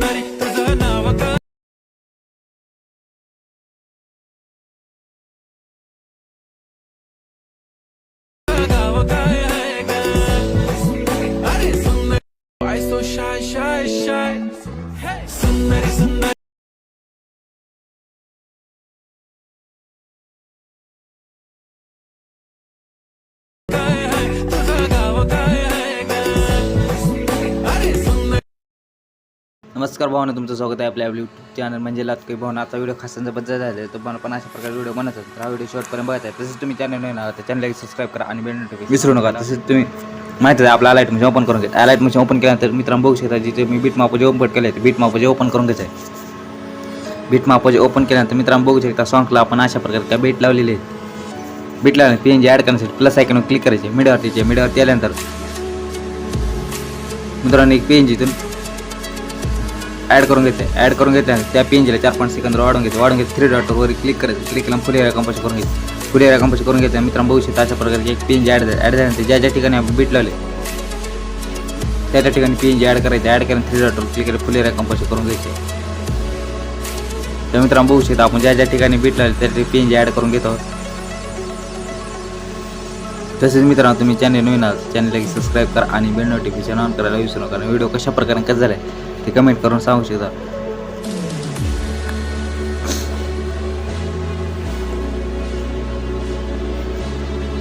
somebody नमस्कार भावना तुमचं स्वागत आहे आपल्या यूट्यूब चॅनल म्हणजे लातकी भावना. आता व्हिडिओ खासबद्दल झाले तर पण पण अशा प्रकारे व्हिडिओ बनत असतो तर हा व्हिडिओ शेवटपर्यंत बघत आहे. तसेच तुम्ही चॅनल नाही ना तर चॅनल सबस्क्राईब करा आणि बेल नोटिफिकेशन विसरू नका. तसेच तुम्ही माहिती आहे आपला लाइट मशीन ओपन करून घ्या. लाइट मशीन ओपन केल्यानंतर मित्रांनो बघू शकता जिथे मी बीट मापो जे ओपन केले बीट मापो जे ओपन करून घ्यायचं आहे बीट मापो जे ओपन केल्यानंतर मित्रांनो बघू शकता सॉंगला आपण अशा प्रकारे त्या बीट लावलेले बीट लावल्यानंतर पी एन जी ॲड करण्यासाठी प्लस आयकॉनवर क्लिक करायचे मीडियावरतीचे मीडियावरती आल्यानंतर मित्रांनो एक पी एन जीतून ॲड करून घेते ॲड करून घेते त्या पेंजला चार पाच सेकंद वाढून घेते. वाढून घेते थ्री डॉटवर क्लिक करायचं. क्लिक केला फुल एरिया कंपोज करून घेते. फुल एरिया कंपोज करून घेते मित्रांनो बघू शकता अशा प्रकारे एक पेंज ॲड ॲड झाल्यानंतर ज्या ज्या ठिकाणी आपण बीट लावले त्या त्या ठिकाणी पेंज ॲड करायचे ॲड करून थ्री डॉटवर क्लिक केलं फुल एरिया कंपोज करून घ्यायचे. तर मित्रांनो बघू शकता आपण ज्या ज्या ठिकाणी बीट लावले त्या ठिकाणी पेंज ॲड करून घेतो तसेच मित्रांनो तुम्ही चॅनल नवीन आहात चॅनलला सबस्क्राईब करा आणि बेल नोटिफिकेशन ऑन करायला विसरू नका. व्हिडिओ कशा प्रकारे कसं झाला आहे ते कमेंट करून सांगू शकता.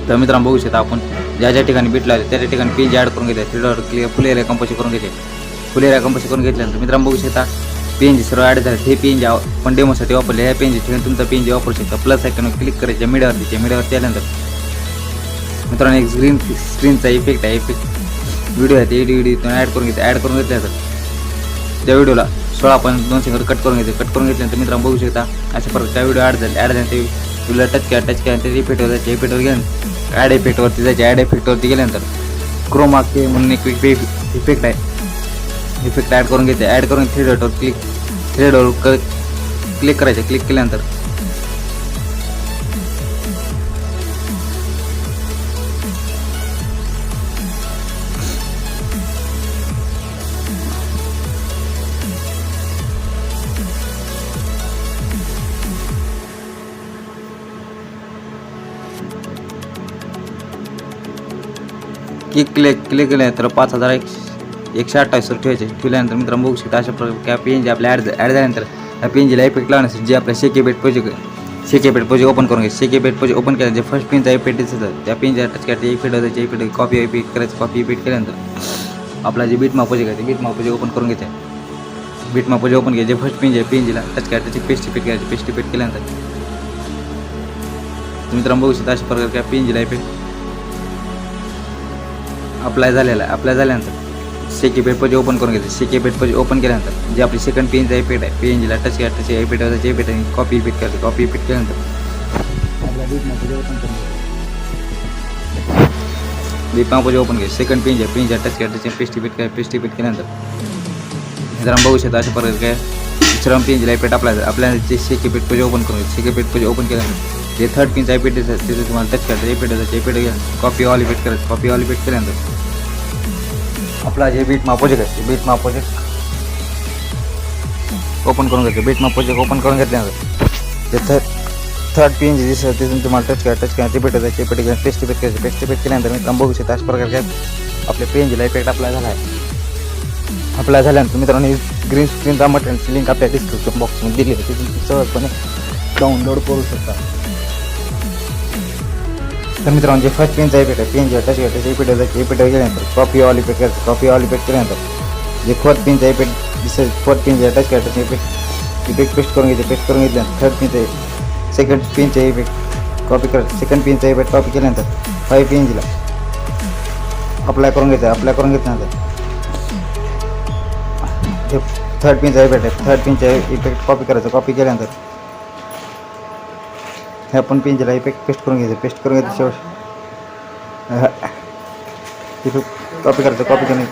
तर मित्रांनो बघू शकता आपण ज्या ज्या ठिकाणी बीट लावले त्या त्या ठिकाणी पेज ॲड करून घेतले थ्रीडर क्लिअर फुल एरिया कंपोशी करून घेते फुल एरिया कंपोशी करून घेतल्यानंतर मित्रांनो बघू शकता पेंज सर्व ॲड झाले. हे पेंज आपण डेमोसाठी वापरले. ह्या पेंज ठेवून तुमचा पेंज वापरू शकता. प्लस आयकॉन क्लिक करायचे मीडियावरती मीडियावरती आल्यानंतर. मित्रांनो एक स्क्रीन स्क्रीनचा इफेक्ट आहे. इफेक्ट व्हिडिओ आहे ते व्हिडिओ ॲड करून घेते ॲड करून घेतल्यानंतर. त्या व्हिडिओला सोळा पण दोन सेकंद कट करून घेते कट करून घेतल्यानंतर मित्रांनो बघू शकता अशा प्रकारे त्या व्हिडिओ ॲड झाले ॲड झाले ते तुला टच केला टच केला ते इफेक्टवर जायचे. इफेक्टवर घेऊन ॲड इफेक्टवरती जायचे. ॲड इफेक्टवरती गेल्यानंतर क्रोमा के म्हणून एक इफेक्ट आहे. इफेक्ट ॲड करून घेते ॲड करून थ्री डॉटवर क्लिक थ्री डॉटवर क्लिक करायचे. क्लिक केल्यानंतर क्लिक क्लिक क्लिक केल्यानंतर पाच हज़ार एक एकशे अठ्ठावीसवर ठेवायचे ठेवल्यानंतर मित्रांनो बघू शकता अशा प्रकारे पी एन जी आपल्या ॲड ॲड झाल्यानंतर पी एन जीला इफ़ेक्ट लावण्यासाठी जे आपल्या शेके बेट पोजे शेके बेट पोजे ओपन करून घ्यायचे शेके बेट पोजे ओपन केल्यानंतर जे फ़र्स्ट पिनचा इफ़ेक्ट दिसतं त्या पिनच्या टच करायचं इफ़ेक्ट होतं इफ़ेक्ट कॉपी इफ़ेक्ट करायचं कॉपी इफ़ेक्ट केल्यानंतर आपला जे बीट मापोजे करायचे बीट मापोजे ओपन करून घ्यायचे बीट मापोजे ओपन घ्यायचे फ़र्स्ट पिन जे पी एन जीला टच करायचं त्याची पेस्ट इफ़ेक्ट करायची पेस्ट इफ़ेक्ट केल्यानंतर मित्रांनो बघू शकता अशा प्रकारे पी एन जीला इफ़ेक्ट अप्लाय झालेला आहे. अप्लाय शेकी पेट पजे ओपन करून घ्यायचं सेकी पेट पजे ओपन केल्यानंतर जे आपली सेकंड पेज इफ़ेक्ट आहे. पी एन जीला टच केला टच इफ़ेक्ट होता जे पेट आहे कॉपी इफ़ेक्ट करायचं कॉपी इफ़ेक्ट बीट ओपन करून सेकंड ओपन घ्यायचं सेकंड पेन आहे. टच केला टच पेस्ट इफ़ेक्ट काय पेस्ट इफ़ेक्ट केल्यानंतर जरा बघू शकता अशा प्रकारे काय दुसरा पेन जीला इफ़ेक्ट अप्लाय आपल्याला जे शेकी पेट पजे ओपन करून शेकी पेट पजे ओपन केल्यानंतर जे थर्ड पिनचा आहे तिथे तुम्हाला टच करायचं इफ़ेक्ट होतं इफ़ेक्ट घ्या कॉपी ऑल इफ़ेक्ट करायचं कॉपी ऑल इफ़ेक्ट केल्यानंतर आपला जे बीट मा प्रोजेक्ट आहे बीट मा प्रोजेक्ट ओपन करून घ्यायचं बीट मा प्रोजेक्ट ओपन करून घेतल्यानंतर थर्ड थर्ड पिन जे दिसतं तिथून तुम्हाला टच करा टच करा. रिपीट होतं रिपीट करा पेस्ट इफ़ेक्ट करायचं पेस्ट इफ़ेक्ट केल्यानंतर मित्रांनो बघू शकता अशा प्रकारे आपल्या पेनजीला इफ़ेक्ट अप्लाय झाला आहे अप्लाय झाल्यानंतर मित्रांनो ग्रीन स्क्रीनचा मटेरियलची लिंक आपल्या डिस्क्रिप्शन बॉक्समध्ये दिली आहे. तुम्ही सहजपणे डाउनलोड करू शकता. तर मित्रांनो, जे फ़र्स्ट पेनचा इफ़ेक्ट आहे पेन जे टच करायचं इफ़ेक्ट होतं इफ़ेक्ट गेल्यानंतर कॉपी ऑल इफ़ेक्ट करायचं कॉपी ऑल इफ़ेक्ट केल्यानंतर जे फोर्थ पिनचा इफ़ेक्ट दिसेल फोर्थ पिन जे टच करायचं इफ़ेक्ट पेस्ट करून घ्यायचे पेस्ट करून घेतल्यानंतर थर्ड पिनचे सेकंड पिनचे इफ़ेक्ट कॉपी करायचं सेकंड पिनचा इफ़ेक्ट कॉपी केल्यानंतर फाईव्ह पिनजीला अप्लाय करून घ्यायचं अप्लाय करून घेतल्यानंतर थर्ड पिनचा इफेक्ट आहे थर्ड पिनचा इफेक्ट कॉपी करायचं. कॉपी केल्यानंतर. हे आपण पेंजला इफेक्ट पेस्ट करून घ्यायचं. पेस्ट करून घ्यायचं शेवट इफेक्ट कॉपी करायचं. कॉपी करून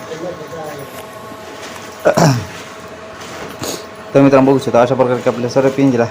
तर मित्रांनो बघू शकता अशा प्रकारे आपल्या सर्व पेंजला